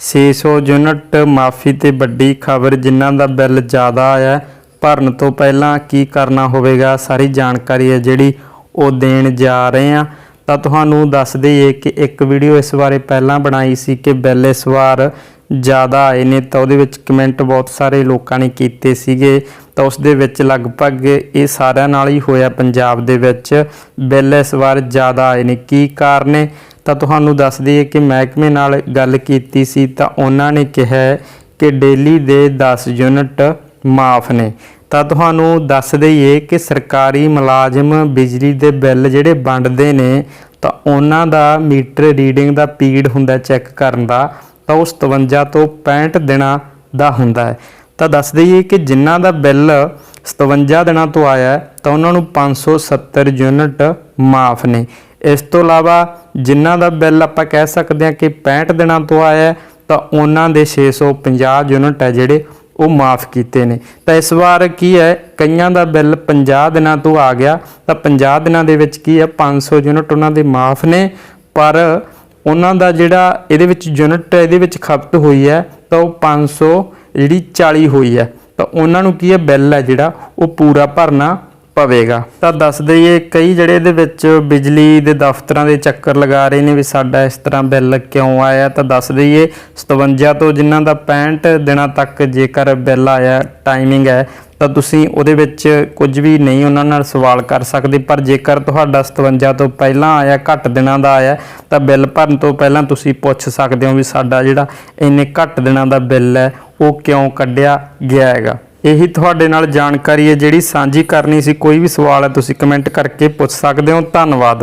600 unit ਮਾਫੀ ਤੇ ਵੱਡੀ ਖਬਰ ਜਿਨ੍ਹਾਂ ਦਾ ਬਿੱਲ ਜ਼ਿਆਦਾ ਆਇਆ, ਭਰਨ ਤੋਂ ਪਹਿਲਾਂ ਕੀ ਕਰਨਾ ਹੋਵੇਗਾ? ਸਾਰੀ ਜਾਣਕਾਰੀ ਹੈ ਜਿਹੜੀ ਉਹ ਦੇਣ ਜਾ ਰਹੇ ਆ ਤਾਂ ਤੁਹਾਨੂੰ ਦੱਸ ਦਈਏ ਕਿ ਇੱਕ ਵੀਡੀਓ ਇਸ ਬਾਰੇ ਪਹਿਲਾਂ ਬਣਾਈ ਸੀ ਕਿ ਬਿੱਲ ਇਸ ਵਾਰ ਜ਼ਿਆਦਾ ਆਏ ਨੇ, ਤਾਂ ਉਹਦੇ ਵਿੱਚ ਕਮੈਂਟ ਬਹੁਤ ਸਾਰੇ ਲੋਕਾਂ ਨੇ ਕੀਤੇ ਸੀਗੇ। ਤਾਂ ਉਸ ਦੇ ਵਿੱਚ ਲਗਭਗ ਇਹ ਸਾਰਿਆਂ ਨਾਲ ਹੀ ਹੋਇਆ ਪੰਜਾਬ ਦੇ ਵਿੱਚ। ਬਿੱਲ ਇਸ ਵਾਰ ਜ਼ਿਆਦਾ ਆਏ ਨੇ। ਕੀ ਕਾਰਨ ਨੇ ਤਾਂ ਤੁਹਾਨੂੰ ਦੱਸ ਦਈਏ ਕਿ ਮਹਿਕਮੇ ਨਾਲ ਗੱਲ ਕੀਤੀ ਸੀ ਤਾਂ ਉਹਨਾਂ ਨੇ ਕਿਹਾ ਕਿ ਡੇਲੀ ਦੇ 10 ਯੂਨਿਟ ਮਾਫ ਨੇ। ਤਾਂ ਤੁਹਾਨੂੰ ਦੱਸ ਦਈਏ ਕਿ ਸਰਕਾਰੀ ਮੁਲਾਜ਼ਮ ਬਿਜਲੀ ਦੇ ਬਿੱਲ ਜਿਹੜੇ ਵੰਡਦੇ ਨੇ, ਤਾਂ ਉਹਨਾਂ ਦਾ ਮੀਟਰ ਰੀਡਿੰਗ ਦਾ ਪੀਰੀਅਡ ਹੁੰਦਾ ਚੈੱਕ ਕਰਨ ਦਾ, ਤਾਂ ਉਹ 57 ਤੋਂ 65 ਦਿਨਾਂ ਦਾ ਹੁੰਦਾ ਹੈ। ਤਾਂ ਦੱਸ ਦਈਏ ਕਿ ਜਿਨ੍ਹਾਂ ਦਾ ਬਿੱਲ 57 ਦਿਨਾਂ ਤੋਂ ਆਇਆ ਤਾਂ ਉਹਨਾਂ ਨੂੰ 570 ਯੂਨਿਟ ਮਾਫ ਨੇ। ਇਸ ਤੋਂ ਇਲਾਵਾ ਜਿਨ੍ਹਾਂ ਦਾ ਬਿੱਲ ਆਪਾਂ ਕਹਿ ਸਕਦੇ ਹਾਂ ਕਿ 65 ਦਿਨਾਂ ਤੋਂ ਆਇਆ ਤਾਂ ਉਹਨਾਂ ਦੇ 650 ਯੂਨਿਟ ਹੈ ਜਿਹੜੇ ਉਹ ਮਾਫ ਕੀਤੇ ਨੇ। ਤਾਂ ਇਸ ਵਾਰ ਕੀ ਹੈ, ਕਈਆਂ ਦਾ ਬਿੱਲ 50 ਦਿਨਾਂ ਤੋਂ ਆ ਗਿਆ, ਤਾਂ 50 ਦਿਨਾਂ ਦੇ ਵਿੱਚ ਕੀ ਹੈ 500 ਯੂਨਿਟ ਉਹਨਾਂ ਦੇ ਮਾਫ ਨੇ। ਪਰ ਉਹਨਾਂ ਦਾ ਜਿਹੜਾ ਇਹਦੇ ਵਿੱਚ ਯੂਨਿਟ ਇਹਦੇ ਵਿੱਚ ਖਪਤ ਹੋਈ ਹੈ, ਤਾਂ ਉਹ 500 ਜਿਹੜੀ 40 ਹੋਈ ਹੈ। ਤਾਂ ਉਹਨਾਂ ਨੂੰ ਕੀ ਹੈ, ਬਿੱਲ ਹੈ ਜਿਹੜਾ, ਉਹ ਪੂਰਾ ਭਰਨਾ ਪਵੇਗਾ ਤਾਂ ਦੱਸ ਦਈਏ, ਕਈ ਜਿਹੜੇ ਇਹਦੇ ਵਿੱਚ ਬਿਜਲੀ ਦੇ ਦਫ਼ਤਰਾਂ ਦੇ ਚੱਕਰ ਲਗਾ ਰਹੇ ਨੇ ਵੀ ਸਾਡਾ ਇਸ ਤਰ੍ਹਾਂ ਬਿੱਲ ਕਿਉਂ ਆਇਆ, ਤਾਂ ਦੱਸ ਦਈਏ 57 ਤੋਂ ਜਿਨ੍ਹਾਂ ਦਾ 65 ਦਿਨਾਂ ਤੱਕ ਜੇਕਰ ਬਿੱਲ ਆਇਆ ਟਾਈਮਿੰਗ ਹੈ, ਤਾਂ ਤੁਸੀਂ ਉਹਦੇ ਵਿੱਚ ਕੁਝ ਵੀ ਨਹੀਂ ਉਹਨਾਂ ਨਾਲ ਸਵਾਲ ਕਰ ਸਕਦੇ, ਪਰ ਜੇਕਰ ਤੁਹਾਡਾ 57 ਤੋਂ ਪਹਿਲਾਂ ਆਇਆ, ਘੱਟ ਦਿਨਾਂ ਦਾ ਆਇਆ, ਤਾਂ ਬਿੱਲ ਭਰਨ ਤੋਂ ਪਹਿਲਾਂ ਤੁਸੀਂ ਪੁੱਛ ਸਕਦੇ ਹੋ ਵੀ ਸਾਡਾ ਜਿਹੜਾ ਇੰਨੇ ਘੱਟ ਦਿਨਾਂ ਦਾ ਬਿੱਲ ਹੈ, ਉਹ ਕਿਉਂ ਕੱਢਿਆ ਗਿਆ ਹੈਗਾ। ਇਹੀ ਤੁਹਾਡੇ ਨਾਲ ਜਾਣਕਾਰੀ ਹੈ ਜਿਹੜੀ ਸਾਂਝੀ ਕਰਨੀ ਸੀ। ਕੋਈ ਵੀ ਸਵਾਲ ਹੈ, ਤੁਸੀਂ ਕਮੈਂਟ ਕਰਕੇ ਪੁੱਛ ਸਕਦੇ ਹੋ। ਧੰਨਵਾਦ।